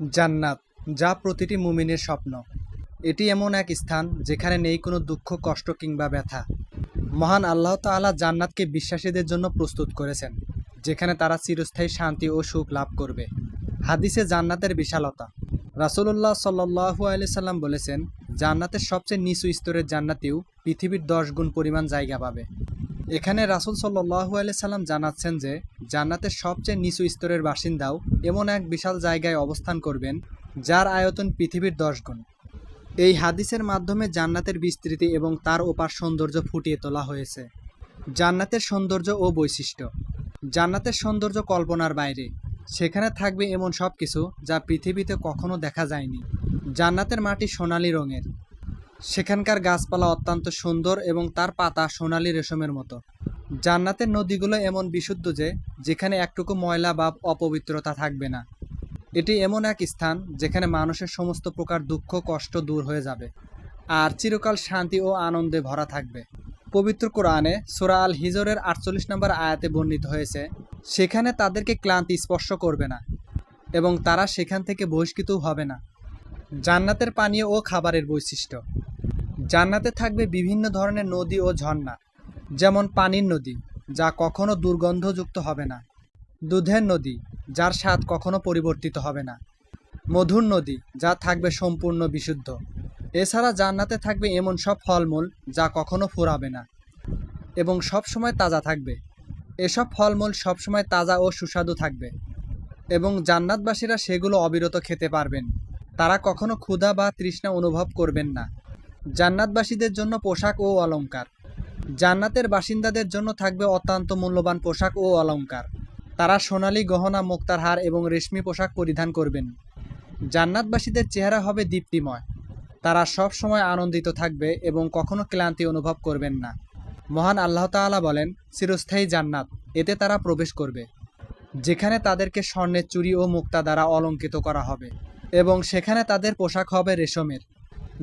জান্নাত, যা প্রতিটি মুমিনের স্বপ্ন। এটি এমন এক স্থান যেখানে নেই কোনো দুঃখ, কষ্ট কিংবা ব্যথা। মহান আল্লাহ তাআলা জান্নাতকে বিশ্বাসীদের জন্য প্রস্তুত করেছেন, যেখানে তারা চিরস্থায়ী শান্তি ও সুখ লাভ করবে। হাদিসে জান্নাতের বিশালতা। রাসূলুল্লাহ সাল্লাহু আলি সাল্লাম বলেছেন, জান্নাতের সবচেয়ে নিচু স্তরের জান্নাতিও পৃথিবীর দশ গুণ পরিমাণ জায়গা পাবে। এখানে রাসূল সাল্লাহু সাল্লাম জানাচ্ছেন যে, জান্নাতের সবচেয়ে নিচু স্তরের বাসিন্দাও এমন এক বিশাল জায়গায় অবস্থান করবেন, যার আয়তন পৃথিবীর দশ গুণ। এই হাদিসের মাধ্যমে জান্নাতের বিস্তৃতি এবং তার ওপার সৌন্দর্য ফুটিয়ে তোলা হয়েছে। জান্নাতের সৌন্দর্য ও বৈশিষ্ট্য। জান্নাতের সৌন্দর্য কল্পনার বাইরে। সেখানে থাকবে এমন সব কিছু যা পৃথিবীতে কখনো দেখা যায়নি। জান্নাতের মাটি সোনালী রঙের। সেখানকার গাছপালা অত্যন্ত সুন্দর এবং তার পাতা সোনালী রেশমের মতো। জান্নাতের নদীগুলো এমন বিশুদ্ধ যে, যেখানে একটুকু ময়লা বা অপবিত্রতা থাকবে না। এটি এমন এক স্থান যেখানে মানুষের সমস্ত প্রকার দুঃখ, কষ্ট দূর হয়ে যাবে আর চিরকাল শান্তি ও আনন্দে ভরা থাকবে। পবিত্র কোরআনে সুরা আল হিজরের আটচল্লিশ নম্বর আয়াতে বর্ণিত হয়েছে, সেখানে তাদেরকে ক্লান্তি স্পর্শ করবে না এবং তারা সেখান থেকে বহিষ্কৃতও হবে না। জান্নাতের পানীয় ও খাবারের বৈশিষ্ট্য। জান্নাতে থাকবে বিভিন্ন ধরনের নদী ও ঝর্ণা, যেমন পানির নদী, যা কখনো দুর্গন্ধযুক্ত হবে না। দুধের নদী, যার স্বাদ কখনো পরিবর্তিত হবে না। মধুর নদী, যা থাকবে সম্পূর্ণ বিশুদ্ধ। এছাড়া জান্নাতে থাকবে এমন সব ফলমূল, যা কখনো ফুরাবে না। এবং সব সময় তাজা থাকবে। এসব ফলমূল সবসময় তাজা ও সুস্বাদু থাকবে। এবং জান্নাতবাসীরা সেগুলো অবিরত খেতে পারবেন। তারা কখনো ক্ষুধা বা তৃষ্ণা অনুভব করবেন না। জান্নাতবাসীদের জন্য পোশাক ও অলংকার। জান্নাতের বাসিন্দাদের জন্য থাকবে অত্যন্ত মূল্যবান পোশাক ও অলংকার। তারা সোনালি গহনা, মুক্তার হার এবং রেশমি পোশাক পরিধান করবেন। জান্নাতবাসীদের চেহারা হবে দীপ্তিময়। তারা সব সময় আনন্দিত থাকবে এবং কখনো ক্লান্তি অনুভব করবেন না। মহান আল্লাহ তাআলা বলেন, চিরস্থায়ী জান্নাত, এতে তারা প্রবেশ করবে। যেখানে তাদেরকে স্বর্ণের চুরি ও মুক্তা দ্বারা অলঙ্কিত করা হবে। এবং সেখানে তাদের পোশাক হবে রেশমের।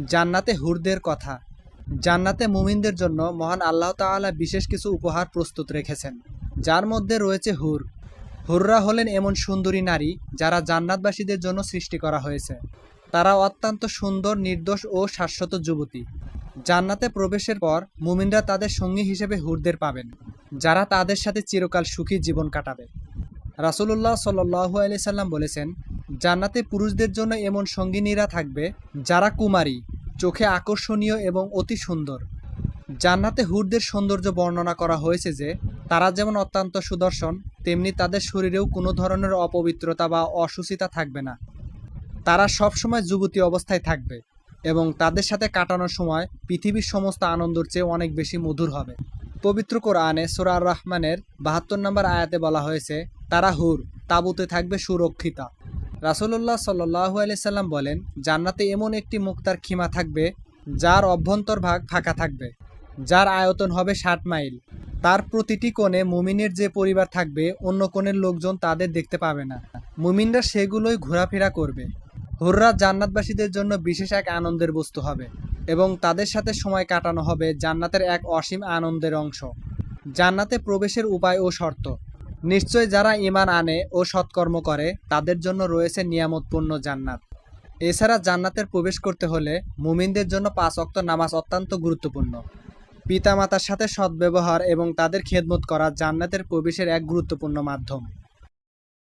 জান্নাতে হুরদের কথা। জান্নাতে মুমিনদের জন্য মহান আল্লাহ তাআলা বিশেষ কিছু উপহার প্রস্তুত রেখেছেন, যার মধ্যে রয়েছে হুর। হুররা হলেন এমন সুন্দরী নারী যারা জান্নাতবাসীদের জন্য সৃষ্টি করা হয়েছে। তারা অত্যন্ত সুন্দর, নির্দোষ ও শাশ্বত যুবতী। জান্নাতে প্রবেশের পর মুমিনরা তাদের সঙ্গী হিসেবে হুরদের পাবেন, যারা তাদের সাথে চিরকাল সুখী জীবন কাটাবে। রাসূলুল্লাহ সাল্লু আলি সাল্লাম বলেছেন জান্নাতে পুরুষদের জন্য এমন সঙ্গিনীরা থাকবে যারা কুমারী, চোখে আকর্ষণীয় এবং অতি সুন্দর। জান্নাতে হুরদের সৌন্দর্য বর্ণনা করা হয়েছে যে, তারা যেমন অত্যন্ত সুদর্শন, তেমনি তাদের শরীরেও কোনো ধরনের অপবিত্রতা বা অসুচিতা থাকবে না। তারা সবসময় যুবতী অবস্থায় থাকবে এবং তাদের সাথে কাটানোর সময় পৃথিবীর সমস্ত আনন্দর চেয়ে অনেক বেশি মধুর হবে। পবিত্র কোরআনে সোরার রহমানের বাহাত্তর নম্বর আয়াতে বলা হয়েছে, তারা হুর, তাবুতে থাকবে সুরক্ষিতা। রাসূলুল্লাহ সাল্লাহু আলি সাল্লাম বলেন, জান্নাতে এমন একটি মুক্তার খিমা থাকবে, যার অভ্যন্তর ভাগ ফাঁকা থাকবে, যার আয়তন হবে ষাট মাইল। তার প্রতিটি কোণে মুমিনের যে পরিবার থাকবে, অন্য কোণের লোকজন তাদের দেখতে পাবে না। মুমিনরা সেগুলোই ঘোরাফেরা করবে। হুররা জান্নাতবাসীদের জন্য বিশেষ এক আনন্দের বস্তু হবে এবং তাদের সাথে সময় কাটানো হবে জান্নাতের এক অসীম আনন্দের অংশ। জান্নাতে প্রবেশের উপায় ও শর্ত। নিশ্চয় যারা ইমান আনে ও সৎকর্ম করে, তাদের জন্য রয়েছে নিয়ামতপূর্ণ জান্নাত। এছাড়া জান্নাতের প্রবেশ করতে হলে মুমিনদের জন্য পাঁচ অক্ত নামাজ অত্যন্ত গুরুত্বপূর্ণ। পিতামাতার সাথে সদ্ব্যবহার এবং তাদের খেদমত করা জান্নাতের প্রবেশের এক গুরুত্বপূর্ণ মাধ্যম।